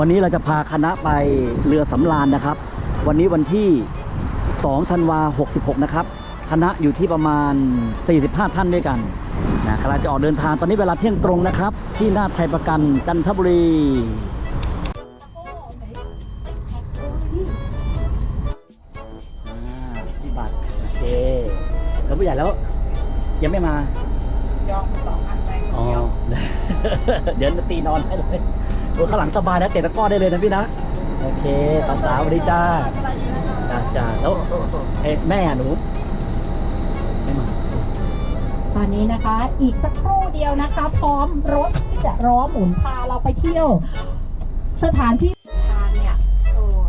วันนี้เราจะพาคณะไปเรือสำราญนะครับ วันนี้วันที่ 2 ธันวา66 นะครับ คณะอยู่ที่ประมาณ 45 ท่านด้วยกันนะกำลังจะออกเดินทางตอนนี้เวลาเที่ยงตรงนะครับ ที่หน้าไทยประกันจันทบุรีอ่าที่บัตรโอเคแล้วผู้ใหญ่แล้ว ยังไม่มายอมสองอันไปอ๋อ เดี๋ยวตีนอนให้เลย โอ้ข้างหลังสบายนะเตะตะกร้อได้เลยนะพี่นะโอเคสาวสาวๆสวัสดีจ้าจ้าจ้าแล้วเอ๊ะแม่หนูไม่มาตอนนี้นะคะ อีกสักครู่เดียวนะคะ พร้อมรถที่จะล้อหมุนพาเราไปเที่ยว สถานที่ทานเนี่ยเออ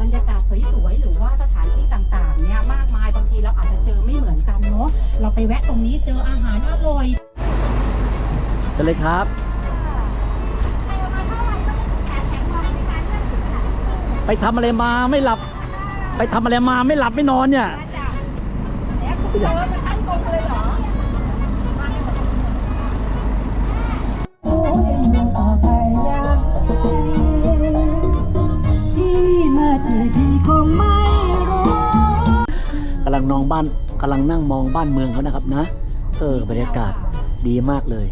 บรรยากาศสวยๆหรือว่าสถานที่ต่างๆ เนี่ยมากมายบางทีเราอาจจะเจอไม่เหมือนกันเนาะเราไปแวะตรงนี้เจออาหารอร่อยเชิญเลยครับ ไปทำอะไรมาไม่หลับ ไปทำอะไรมาไม่หลับไม่นอนเนี่ยเจอมาทั้งกองเลยเหรอกำลังนองบ้านกำลังนั่งมองบ้านเมืองเขานะครับนะ เออบรรยากาศ ดีมากเลย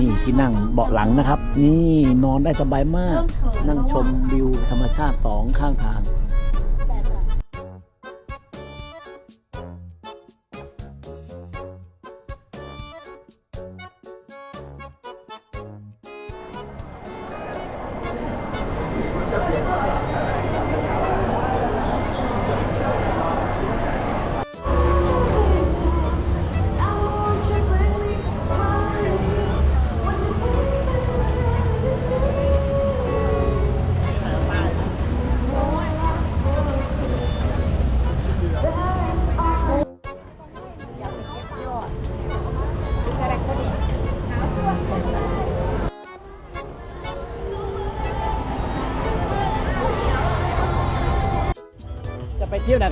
นี่ที่นั่งเบาะหลังนะครับ นี่นอนได้สบายมาก นั่งชมวิวธรรมชาติสองข้างทาง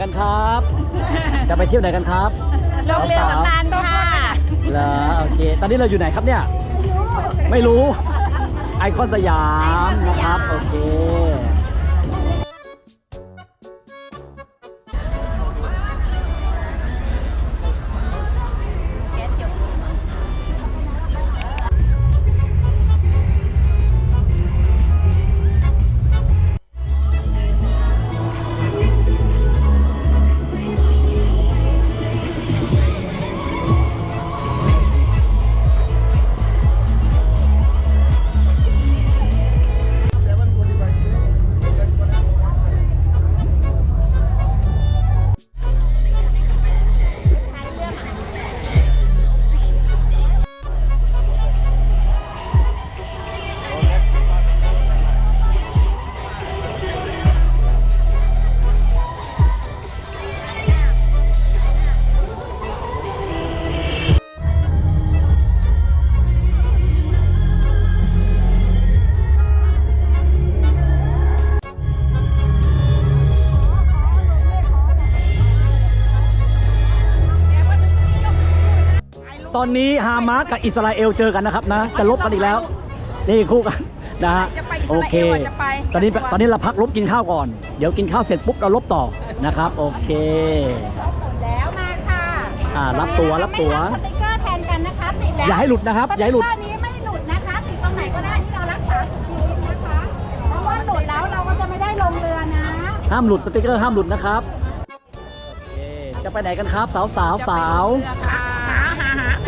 กันครับ จะไปเที่ยวไหนกันครับโรงเรียนสำราญค่ะเหรอโอเค ตอนนี้เราอยู่ไหนครับเนี่ย ไม่รู้ ไอคอนสยามนะครับ โอเค ตอนนี้ฮามาสกับอิสราเอลเจอกันนะครับนะ จะลบกันอีกแล้ว นี่คู่กันนะฮะจะไปอิสโอราเค เอลอะจะไปตอนนี้ตอนนี้เราพักลบกินข้าวก่อน เดี๋ยวกินข้าวเสร็จปุ๊บเราลบต่อนะครับ โอเค แล้วมาค่ะอ่ารับตัวรับตัวไม่ทำสติกเกอร์แทนกันนะคะติดแล้วอย่าให้หลุดนะครับ อย่าให้หลุด สติ๊กเกอร์นี้ไม่หลุดนะคะติดตรงไหนก็ได้ที่เรารักษาชีวิตนะคะเพราะว่าหลุดแล้วเราก็จะไม่ได้ลงเรือนะห้ามหลุดสติกเกอร์ห้ามหลุดนะครับโอเคจะไปไหนกันครับ สาวสาวสาว จะไปเรือค่ะ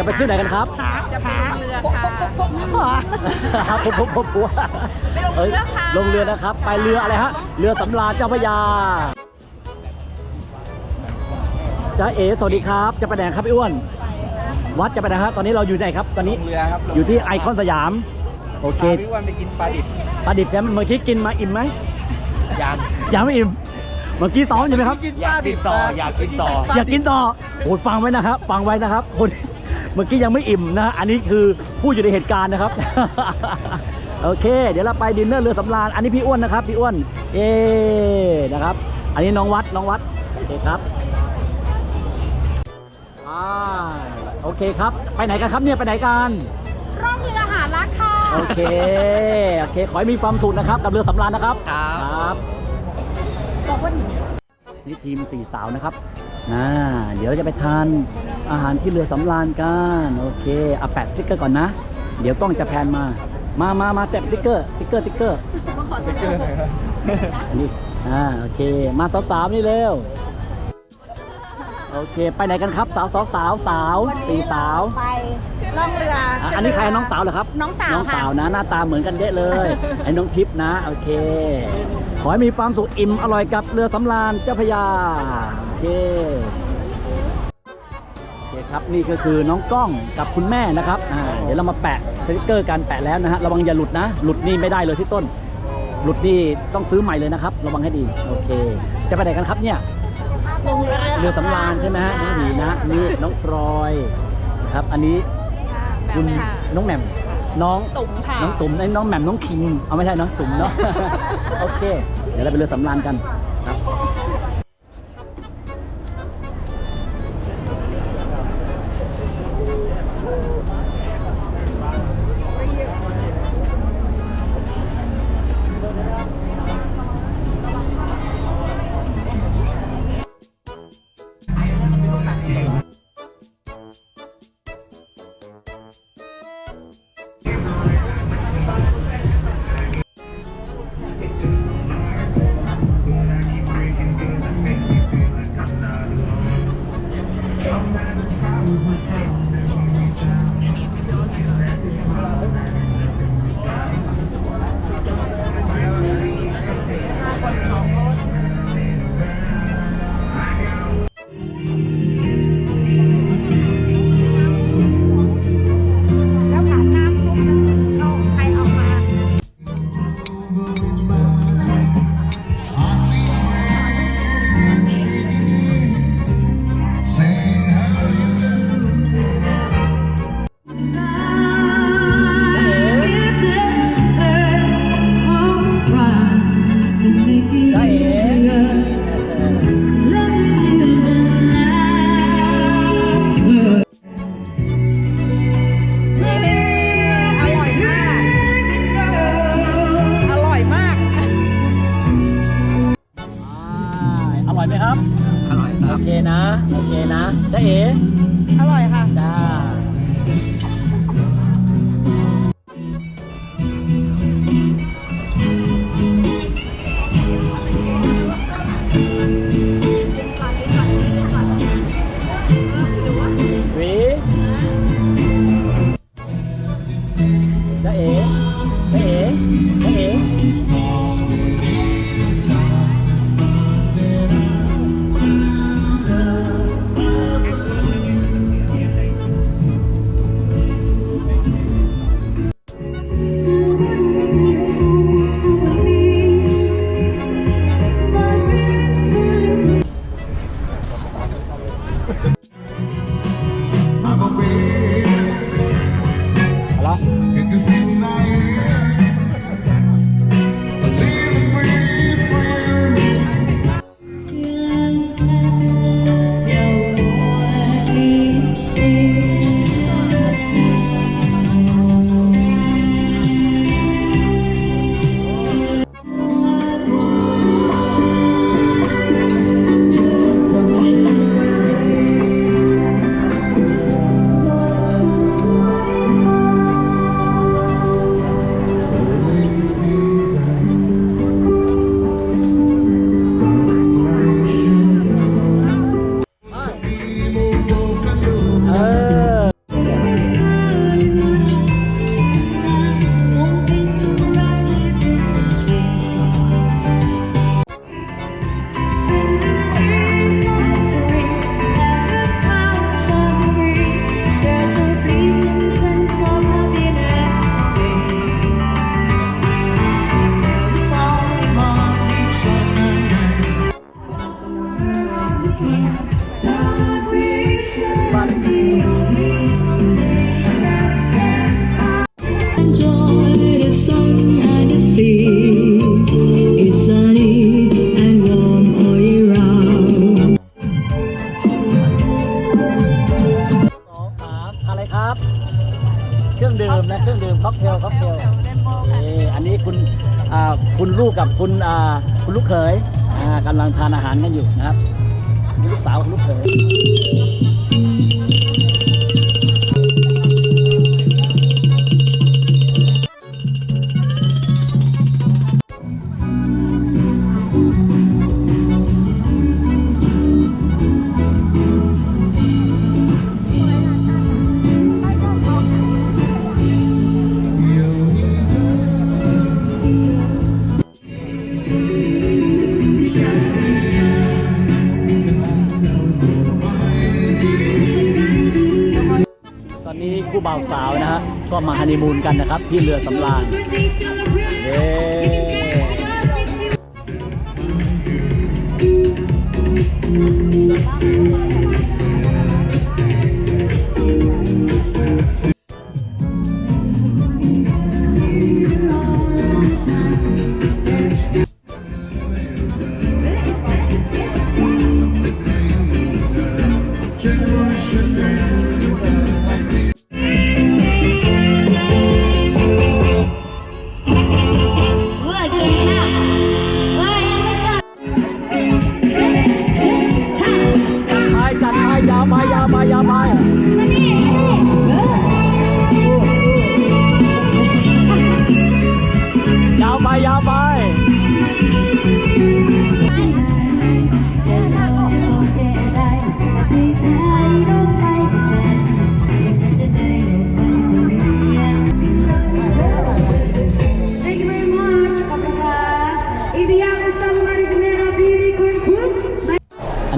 จะไปเที่ยวไหนกันครับจะไปลงเรือค่ะครับผมผมผมผมไปลงเรือค่ะลงเรือนะครับ ไปเรืออะไรฮะ เรือสำราญเจ้าพระยาจ้าเอ๋สวัสดีครับ จะไปไหนครับพี่อ้วน วัดจะไปไหนฮะตอนนี้เราอยู่ไหนครับ ตอนนี้ลงเรือครับอยู่ที่ไอคอนสยาม โอเคพาพี่อ้วันไปกินปลาดิบปลาดิบใช่ไหมเมื่อกี้กินมาอิ่มไหมยางยังไม่อิ่มเมื่อกี้ซ้อมอยู่ไหมครับอยากกินต่ออยากกินต่ออยากกินต่อโอ้ยฟังไว้นะครับ ฟังไว้นะครับคน เมื่อกี้ยังไม่อิ่มนะอันนี้คือผู้อยู่ในเหตุการณ์นะครับ โอเค เดี๋ยวเราไปดินเนอร์เรือสำราญอันนี้พี่อ้วนนะครับพี่อ้วนเอนะครับ อันนี้น้องวัดน้องวัดโอเคครับอ่าโอเคครับ ไปไหนกันครับเนี่ยไปไหนกันร่องเรือหารักค่ะโอเคโอเคขอให้มีความสุขนะครับกับเรือสำราญนะครับครับครับนี่ทีมสี่สาวนะครับ นะเดี๋ยวเราจะไปทานอาหารที่เรือสำราญกันโอเคเอาแปะสติ๊กเกอร์ก่อนนะ เดี๋ยวกล้องจะแพนมา มามามาแปะสติ๊กเกอร์สติ๊กเกอร์สติ๊กเกอร์ไปเจอหน่อยครับอันนี้อ่าโอเค มาสาวสาวๆนี่เร็ว โอเค ไปไหนกันครับ สาวสาวสาวสาวสี่สาวไปล่องเรืออะอันนี้ใครน้องสาวเหรอครับ น้องสาวน้องค่ะสาวนะ หน้าตาเหมือนกันเยอะเลย ไอ้น้องทิพย์นะ โอเค ขอให้มีความสุขอิ่มอร่อยกับเรือสำราญเจ้าพระยา โอเคโอเคครับนี่ก็คือน้องกล้องกับคุณแม่นะครับอ่าเดี๋ยวเรามาแปะสติกเกอร์กันแปะแล้วนะฮะระวังอย่าหลุดนะ หลุดนี่ไม่ได้เลยที่ต้น หลุดนี่ต้องซื้อใหม่เลยนะครับ ระวังให้ดี โอเค จะไปไหนกันครับเนี่ยลงเรือ เรือสำราญใช่ไหมฮะน้องหมีนะนี่น้องพลอยนะครับ อันนี้คุณน้องแหม่มน้องตุ่มค่ะน้องตุ่มไอ้น้องแหม่มน้องคิงเอาไม่ใช่เนาะตุ่มเนาะโอเค เดี๋ยวเราไปเรือสำราญกัน นะ โอเคนะจ้าเอ๋อร่อยค่ะ จ้า เครื่องดื่มค็อกเทลค็อกเทลนี่อันนี้คุณคุณลูกกับคุณคุณลูกเขยกำลังทานอาหารกันอยู่นะครับลูกสาวคุณลูกเขย นี้คู่บ่าวสาวนะฮะก็มาฮันนีมูนกันนะครับ ที่เรือสำราญเย้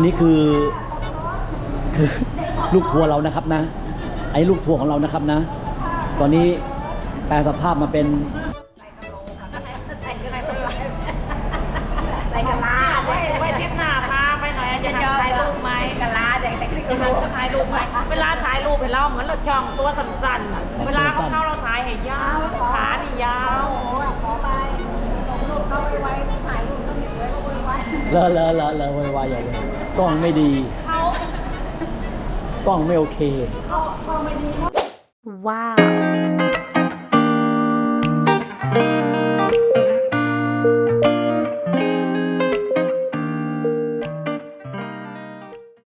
นี้คือคือลูกทัวร์เรานะครับนะ ไอ้ลูกทัวร์ของเรานะครับนะ ตอนนี้แปลสภาพมาเป็น เลอะเลอะเลอะเลอะวายๆใหญ่เลยกล้องไม่ดี เขากล้องไม่โอเค Wow.